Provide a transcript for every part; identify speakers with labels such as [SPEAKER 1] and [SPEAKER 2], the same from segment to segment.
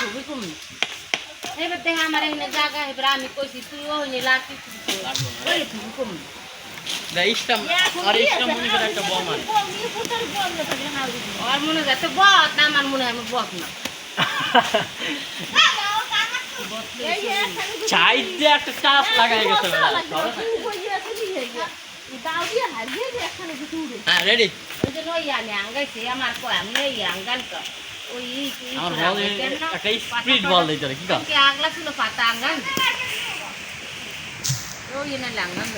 [SPEAKER 1] খুবই কমি এবার দেখে আমার এখানে জায়গা এবার আমি কইছি তুই ওই লাঠি ওই খুবই কমি
[SPEAKER 2] না? ইসলাম আর ইসলাম মনে করে একটা বম আছে
[SPEAKER 1] আর মনে যাচ্ছে বত না আমার মনে হয় আমি বত না।
[SPEAKER 2] চাই একটা চাপ লাগাই গেছে হ্যাঁ রেডি
[SPEAKER 1] আঙ্গাইছি আমার
[SPEAKER 2] বল? একটা স্পিড বল দিতে কি কর
[SPEAKER 1] কি আগলা ছিল পাতা আঙ্গান ওই না লাঙ্গান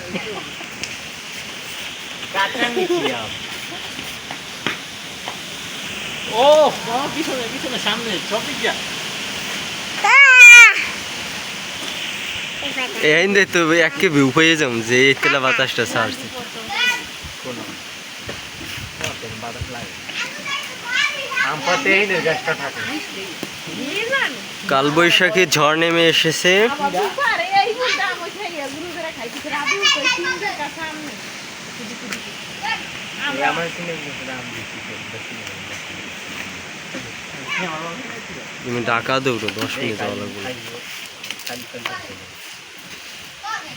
[SPEAKER 2] ও বড় পিছনে পিছনে সামনে টপিক যা
[SPEAKER 3] এই দেখতে একে ভিউ পেয়ে যাম যে এই তেলা বাতাসটা ছাড়ছে। কাল বৈশাখী ঝড় নেমে এসেছে। তুমি ডাকা দৌড়ো, দশ মিনিট যাওয়া